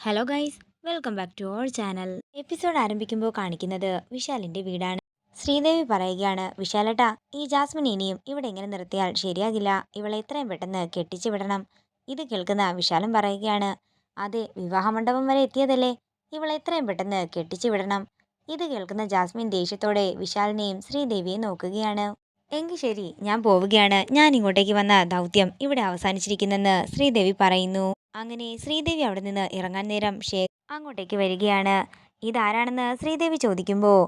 Hello guys welcome back to our channel episode ആരംഭിക്കുമ്പോൾ കാണിക്കുന്നത് വിശാലിന്റെ വീടാണ്. ശ്രീദേവി പറയുകയാണ് വിശാലേട്ടാ ഈ ജാസ്മിൻ ഇനിയും ഇവിടെ ഇങ്ങനെ നിർത്തിയാൽ ശരിയാകില്ല? ഇവളെ എത്രയും പെട്ടെന്ന് കെട്ടിച്ചു വിടണം. ഇത് കേൾക്കുന്ന വിശാലും പറയുകയാണ് അതെ വിവാഹമണ്ഡപം വരെ എത്തിയതല്ലേ? ഇവളെ എത്രയും പെട്ടെന്ന് കെട്ടിച്ചു വിടണം. ഇത് കേൾക്കുന്ന ജാസ്മിൻ ദേഷ്യത്തോടെ വിശാലിനെയും ശ്രീദേവിയെയും നോക്കുകയാണ്. എങ്കിൽ ശരി ഞാൻ പോവുകയാണ്. ഞാൻ ഇങ്ങോട്ടേക്ക് വന്ന ദൗത്യം ഇവിടെ അവസാനിച്ചിരിക്കുന്നെന്ന് ശ്രീദേവി പറയുന്നു. അങ്ങനെ ശ്രീദേവി അവിടെ നിന്ന് ഇറങ്ങാൻ നേരം ഷേഖ് അങ്ങോട്ടേക്ക് വരികയാണ്. ഇതാരാണെന്ന് ശ്രീദേവി ചോദിക്കുമ്പോൾ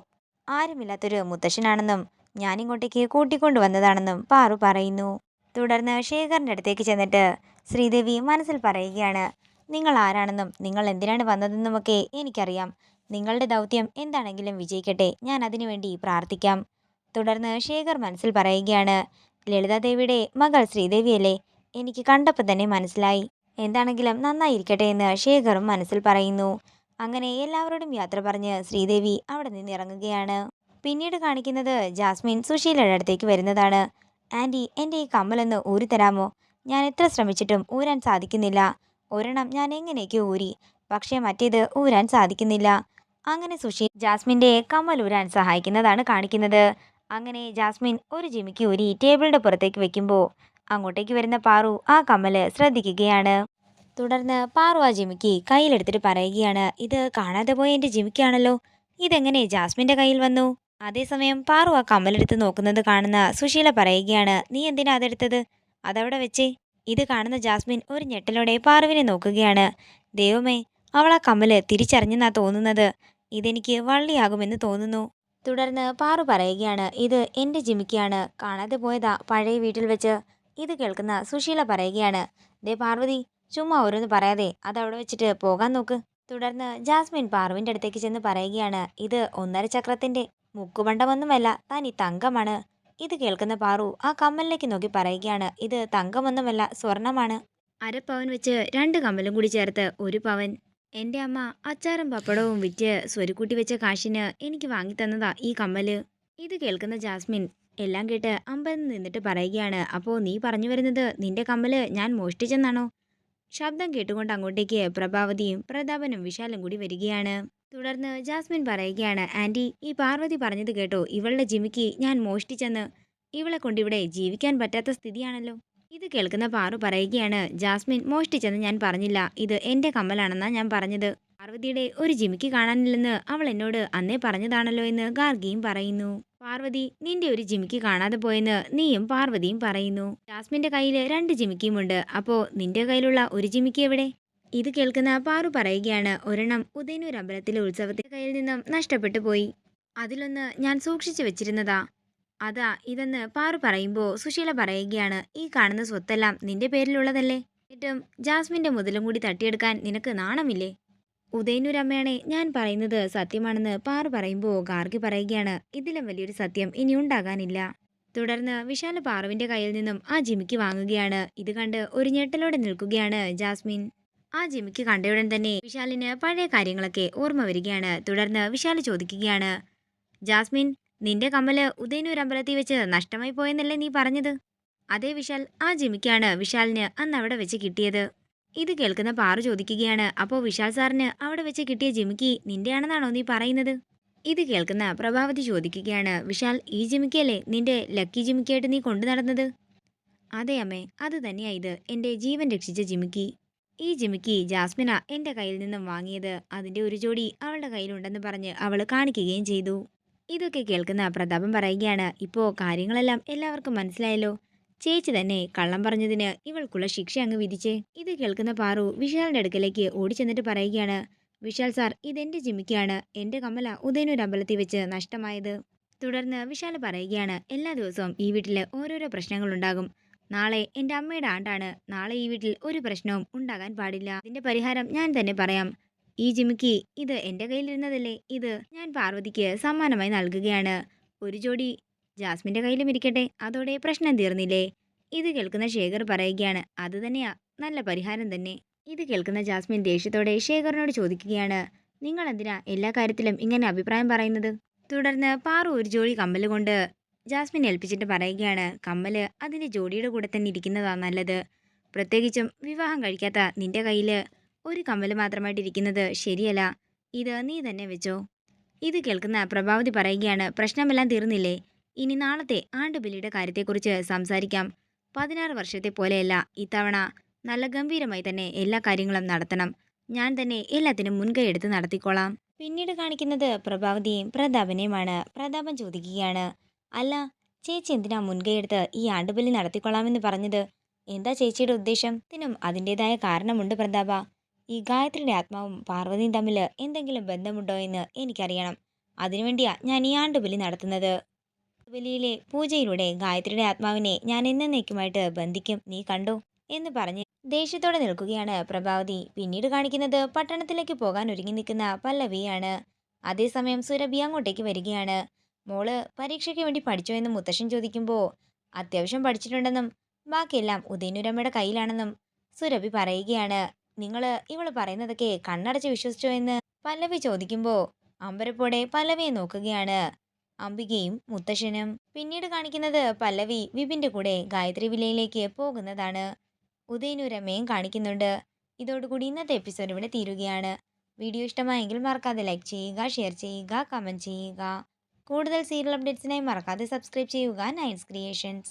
ആരുമില്ലാത്തൊരു മുത്തശ്ശനാണെന്നും ഞാൻ ഇങ്ങോട്ടേക്ക് കൂട്ടിക്കൊണ്ടുവന്നതാണെന്നും പാറു പറയുന്നു. തുടർന്ന് ശേഖറിന്റെ അടുത്തേക്ക് ചെന്നിട്ട് ശ്രീദേവി മനസ്സിൽ പറയുകയാണ് നിങ്ങൾ ആരാണെന്നും നിങ്ങൾ എന്തിനാണ് വന്നതെന്നുമൊക്കെ എനിക്കറിയാം. നിങ്ങളുടെ ദൗത്യം എന്താണെങ്കിലും വിജയിക്കട്ടെ. ഞാൻ അതിനുവേണ്ടി പ്രാർത്ഥിക്കാം. തുടർന്ന് ശേഖർ മനസ്സിൽ പറയുകയാണ് ലളിതാദേവിയുടെ മകൾ ശ്രീദേവിയല്ലേ? എനിക്ക് കണ്ടപ്പോൾ തന്നെ മനസ്സിലായി. എന്താണെങ്കിലും നന്നായിരിക്കട്ടെ എന്ന് ശേഖറും മനസ്സിൽ പറയുന്നു. അങ്ങനെ എല്ലാവരോടും യാത്ര പറഞ്ഞ് ശ്രീദേവി അവിടെ നിന്ന് ഇറങ്ങുകയാണ്. പിന്നീട് കാണിക്കുന്നത് ജാസ്മിൻ സുശീലയുടെ അടുത്തേക്ക് വരുന്നതാണ്. ആന്റി എന്റെ ഈ കമ്മലൊന്ന് ഊരി തരാമോ? ഞാൻ എത്ര ശ്രമിച്ചിട്ടും ഊരാൻ സാധിക്കുന്നില്ല. ഒരെണ്ണം ഞാൻ എങ്ങനെയൊക്കെ ഊരി പക്ഷേ മറ്റേത് ഊരാൻ സാധിക്കുന്നില്ല. അങ്ങനെ സുശീൽ ജാസ്മിന്റെ കമ്മൽ ഊരാൻ സഹായിക്കുന്നതാണ് കാണിക്കുന്നത്. അങ്ങനെ ജാസ്മിൻ ഒരു ജിമിക്ക് ഊരി ടേബിളിന്റെ പുറത്തേക്ക് വെക്കുമ്പോൾ അങ്ങോട്ടേക്ക് വരുന്ന പാറു ആ കമ്മൽ ശ്രദ്ധിക്കുകയാണ്. തുടർന്ന് പാറു ആ ജിമിക്ക് കയ്യിലെടുത്തിട്ട് പറയുകയാണ് ഇത് കാണാതെ പോയ എന്റെ ജിമിക്കാണല്ലോ ഇതെങ്ങനെ ജാസ്മിന്റെ കയ്യിൽ വന്നു? അതേസമയം പാറു ആ കമ്മലെടുത്ത് നോക്കുന്നത് കാണുന്ന സുശീല പറയുകയാണ് നീ എന്തിനാ അതെടുത്തത്? അതവിടെ വെച്ചേ. ഇത് കാണുന്ന ജാസ്മിൻ ഒരു ഞെട്ടലോടെ പാറുവിനെ നോക്കുകയാണ് ദൈവമേ അവൾ ആ കമ്മൽ തിരിച്ചറിഞ്ഞെന്നാ തോന്നുന്നത്? ഇതെനിക്ക് വള്ളിയാകുമെന്ന് തോന്നുന്നു. തുടർന്ന് പാറു പറയുകയാണ് ഇത് എന്റെ ജിമിക്കാണ് കാണാതെ പോയതാ പഴയ വീട്ടിൽ വെച്ച്. ഇത് കേൾക്കുന്ന സുശീല പറയുകയാണ് ദേ പാർവതി ചുമ്മാ ഓരോന്ന് പറയാതെ അതവിടെ വെച്ചിട്ട് പോകാൻ നോക്ക്. തുടർന്ന് ജാസ്മിൻ പാർവിന്റെ അടുത്തേക്ക് ചെന്ന് പറയുകയാണ് ഇത് ഒന്നര ചക്രത്തിന്റെ മുക്കുപണ്ടമൊന്നുമല്ല ഈ തങ്കമാണ്. ഇത് കേൾക്കുന്ന പാറു ആ കമ്മലിലേക്ക് നോക്കി പറയുകയാണ് ഇത് തങ്കമൊന്നുമല്ല സ്വർണമാണ്. അരപ്പവൻ വെച്ച് രണ്ട് കമ്മലും കൂടി ചേർത്ത് ഒരു പവൻ എന്റെ അമ്മ അച്ചാറും പപ്പടവും വിറ്റ് സ്വരുക്കൂട്ടി വെച്ച കാശിന് എനിക്ക് വാങ്ങി വാങ്ങിത്തന്നതാ ഈ കമ്മൽ. ഇത് കേൾക്കുന്ന ജാസ്മിൻ എല്ലാം കേട്ട് അമ്പരന്ന് നിന്നിട്ട് പറയുകയാണ് അപ്പോൾ നീ പറഞ്ഞു വരുന്നത് നിന്റെ കമ്മൽ ഞാൻ മോഷ്ടിച്ചെന്നാണോ? ശബ്ദം കേട്ടുകൊണ്ട് അങ്ങോട്ടേക്ക് പ്രഭാവതിയും പ്രതാപനും വിശാലും കൂടി വരികയാണ്. തുടർന്ന് ജാസ്മിൻ പറയുകയാണ് ആന്റി ഈ പാർവതി പറഞ്ഞത് കേട്ടോ ഇവളുടെ ജിമിക്ക് ഞാൻ മോഷ്ടിച്ചെന്ന്. ഇവളെ കൊണ്ടിവിടെ ജീവിക്കാൻ പറ്റാത്ത സ്ഥിതിയാണല്ലോ. ഇത് കേൾക്കുന്ന പാറു പറയുകയാണ് ജാസ്മിൻ മോഷ്ടിച്ചെന്ന് ഞാൻ പറഞ്ഞില്ല. ഇത് എന്റെ കമ്മലാണെന്നാ ഞാൻ പറഞ്ഞത്. പാർവതിയുടെ ഒരു ജിമിക്ക് കാണാനില്ലെന്ന് അവൾ എന്നോട് അന്നേ പറഞ്ഞതാണല്ലോ എന്ന് ഗാർഗിയും പറയുന്നു. പാർവതി നിന്റെ ഒരു ജിമിക്ക് കാണാതെ പോയെന്ന് നീയും പാർവതിയും പറയുന്നു. ജാസ്മിന്റെ കയ്യിൽ രണ്ട് ജിമിക്കിയും ഉണ്ട് അപ്പോ നിന്റെ കയ്യിലുള്ള ഒരു ജിമിക്ക് എവിടെ? ഇത് കേൾക്കുന്ന പാറു പറയുകയാണ് ഒരെണ്ണം ഉദയനൂർ അമ്പലത്തിലെ ഉത്സവത്തിന്റെ കയ്യിൽ നിന്നും നഷ്ടപ്പെട്ടു പോയി. അതിലൊന്ന് ഞാൻ സൂക്ഷിച്ചു വെച്ചിരുന്നതാ. അതാ ഇതെന്ന് പാറു പറയുമ്പോൾ സുശീല പറയുകയാണ് ഈ കാണുന്ന സ്വത്തെല്ലാം നിന്റെ പേരിലുള്ളതല്ലേ? എന്നിട്ടും ജാസ്മിന്റെ മുതലും കൂടി തട്ടിയെടുക്കാൻ നിനക്ക് നാണമില്ലേ? ഉദയനൂരമ്മയാണെ ഞാൻ പറയുന്നത് സത്യമാണെന്ന് പാറു പറയുമ്പോൾ ഗാർഗി പറയുകയാണ് ഇതിലും വലിയൊരു സത്യം ഇനി ഉണ്ടാകാനില്ല. തുടർന്ന് വിശാല പാറുവിന്റെ കയ്യിൽ നിന്നും ആ ജിമിക്ക് വാങ്ങുകയാണ് ഇത് കണ്ട് ഒരു ഞെട്ടലോടെ നിൽക്കുകയാണ് ജാസ്മിൻ. ആ ജിമിക്ക് കണ്ടയുടൻ തന്നെ വിശാലിന് പഴയ കാര്യങ്ങളൊക്കെ ഓർമ്മ വരികയാണ് തുടർന്ന് വിശാൽ ചോദിക്കുകയാണ് ജാസ്മിൻ നിന്റെ കമ്മൽ ഉദയനൂർ അമ്പലത്തിൽ വെച്ച് നഷ്ടമായി പോയെന്നല്ലേ നീ പറഞ്ഞത്? അതേ വിശാൽ ആ ജിമിക്കാണ് വിശാലിന് അന്ന് അവിടെ വെച്ച് കിട്ടിയത്. ഇത് കേൾക്കുന്ന പാറു ചോദിക്കുകയാണ് അപ്പോൾ വിശാൽ സാറിന് അവിടെ വെച്ച് കിട്ടിയ ജിമിക്കി നിന്റെയാണെന്നാണോ നീ പറയുന്നത്? ഇത് കേൾക്കുന്ന പ്രഭാവതി ചോദിക്കുകയാണ് വിശാൽ ഈ ജിമിക്കല്ലേ നിന്റെ ലക്കി ജിമിക്കായിട്ട് നീ കൊണ്ടു നടന്നത്? അതെ അമ്മേ അത് തന്നെയാ ഇത് എന്റെ ജീവൻ രക്ഷിച്ച ജിമിക്കി. ഈ ജിമിക്കി ജാസ്മിന എന്റെ കയ്യിൽ നിന്നും വാങ്ങിയത്. അതിന്റെ ഒരു ജോഡി അവളുടെ കയ്യിലുണ്ടെന്ന് പറഞ്ഞ് അവൾ കാണിക്കുകയും ചെയ്തു. ഇതൊക്കെ കേൾക്കുന്ന പ്രതാപം പറയുകയാണ് ഇപ്പോൾ കാര്യങ്ങളെല്ലാം എല്ലാവർക്കും മനസ്സിലായല്ലോ. ചേച്ചി തന്നെ കള്ളം പറഞ്ഞതിന് ഇവൾക്കുള്ള ശിക്ഷ അങ്ങ് വിധിച്ചേ. ഇത് കേൾക്കുന്ന പാറു വിശാലിന്റെ അടുക്കലേക്ക് ഓടിച്ചെന്നിട്ട് പറയുകയാണ് വിശാൽ സാർ ഇതെന്റെ ജിമിക്കാണ് എന്റെ കമല ഉദയനൂർ അമ്പലത്തിൽ വെച്ച് നഷ്ടമായത്. തുടർന്ന് വിശാൽ പറയുകയാണ് എല്ലാ ദിവസവും ഈ വീട്ടിൽ ഓരോരോ പ്രശ്നങ്ങളുണ്ടാകും. നാളെ എന്റെ അമ്മയുടെ ആണ്ടാണ്. നാളെ ഈ വീട്ടിൽ ഒരു പ്രശ്നവും ഉണ്ടാകാൻ പാടില്ല. ഇതിന്റെ പരിഹാരം ഞാൻ തന്നെ പറയാം. ഈ ജിമിക്ക് ഇത് എന്റെ കയ്യിലിരുന്നതല്ലേ? ഇത് ഞാൻ പാർവതിക്ക് സമ്മാനമായി നൽകുകയാണ്. ഒരു ജോഡി ജാസ്മിന്റെ കയ്യിലും ഇരിക്കട്ടെ അതോടെ പ്രശ്നം തീർന്നില്ലേ? ഇത് കേൾക്കുന്ന ശേഖർ പറയുകയാണ് അത് തന്നെയാ. നല്ല പരിഹാരം തന്നെ. ഇത് കേൾക്കുന്ന ജാസ്മിൻ ദേഷ്യത്തോടെ ശേഖറിനോട് ചോദിക്കുകയാണ് നിങ്ങൾ എന്തിനാ എല്ലാ കാര്യത്തിലും ഇങ്ങനെ അഭിപ്രായം പറയുന്നത്? തുടർന്ന് പാറു ഒരു ജോഡി കമ്മൽ കൊണ്ട് ജാസ്മിൻ ഏൽപ്പിച്ചിട്ട് പറയുകയാണ് കമ്മൽ അതിന്റെ ജോഡിയുടെ കൂടെ തന്നെ ഇരിക്കുന്നതാ നല്ലത്. പ്രത്യേകിച്ചും വിവാഹം കഴിക്കാത്ത നിന്റെ കയ്യിൽ ഒരു കമ്മൽ മാത്രമായിട്ട് ഇരിക്കുന്നത് ശരിയല്ല. ഇത് നീ തന്നെ വെച്ചോ. ഇത് കേൾക്കുന്ന പ്രഭാവതി പറയുകയാണ് പ്രശ്നമെല്ലാം തീർന്നില്ലേ? ഇനി നാളത്തെ ആണ്ടുബലിയുടെ കാര്യത്തെക്കുറിച്ച് സംസാരിക്കാം. പതിനാറ് വർഷത്തെ പോലെയല്ല ഇത്തവണ. നല്ല ഗംഭീരമായി തന്നെ എല്ലാ കാര്യങ്ങളും നടത്തണം. ഞാൻ തന്നെ എല്ലാത്തിനും മുൻകൈ എടുത്ത് നടത്തിക്കോളാം. പിന്നീട് കാണിക്കുന്നത് പ്രഭാവതിയും പ്രതാപനെയുമാണ്. പ്രതാപൻ ചോദിക്കുകയാണ് അല്ല ചേച്ചി എന്തിനാ മുൻകൈ എടുത്ത് ഈ ആണ്ടുബലി നടത്തിക്കൊള്ളാമെന്ന് പറഞ്ഞത്? എന്താ ചേച്ചിയുടെ ഉദ്ദേശം? ഇതിനും അതിന്റെതായ കാരണമുണ്ട് പ്രതാപ. ഈ ഗായത്രിയുടെ ആത്മാവും പാർവതിയും തമ്മിൽ എന്തെങ്കിലും ബന്ധമുണ്ടോ എന്ന് എനിക്കറിയണം. അതിനുവേണ്ടിയാ ഞാൻ ഈ ആണ്ടുബലി നടത്തുന്നത്. ബലിയിലെ പൂജയിലൂടെ ഗായത്രിയുടെ ആത്മാവിനെ ഞാൻ എന്നേക്കുമായിട്ട് ബന്ധിക്കും നീ കണ്ടോ എന്ന് പറഞ്ഞ് ദേഷ്യത്തോടെ നിൽക്കുകയാണ് പ്രഭാവതി. പിന്നീട് കാണിക്കുന്നത് പട്ടണത്തിലേക്ക് പോകാൻ ഒരുങ്ങി നിൽക്കുന്ന പല്ലവിയാണ്. അതേസമയം സുരഭി അങ്ങോട്ടേക്ക് വരികയാണ്. മോൾ പരീക്ഷയ്ക്ക് വേണ്ടി പഠിച്ചോ എന്ന് മുത്തശ്ശൻ ചോദിക്കുമ്പോൾ അത്യാവശ്യം പഠിച്ചിട്ടുണ്ടെന്നും ബാക്കിയെല്ലാം ഉദയനുരമ്മയുടെ കയ്യിലാണെന്നും സുരഭി പറയുകയാണ്. നിങ്ങൾ ഇവൾ പറയുന്നതൊക്കെ കണ്ണടച്ച് വിശ്വസിച്ചോ എന്ന് പല്ലവി ചോദിക്കുമ്പോൾ അമ്പരപ്പോടെ പല്ലവിയെ നോക്കുകയാണ്. അംബികയും മുത്തശ്ശനും പിന്നീട് കാണിക്കുന്നത് പല്ലവി വിപിന്റെ കൂടെ ഗായത്രി വിലയിലേക്ക് പോകുന്നതാണ്. ഉദയനൂരമ്മയും കാണിക്കുന്നുണ്ട്. ഇതോടുകൂടി ഇന്നത്തെ എപ്പിസോഡ് ഇവിടെ തീരുകയാണ്. വീഡിയോ ഇഷ്ടമായെങ്കിൽ മറക്കാതെ ലൈക്ക് ചെയ്യുക ഷെയർ ചെയ്യുക കമന്റ് ചെയ്യുക. കൂടുതൽ സീരിയൽ അപ്ഡേറ്റ്സിനായി മറക്കാതെ സബ്സ്ക്രൈബ് ചെയ്യുക നൈൻസ് ക്രിയേഷൻസ്.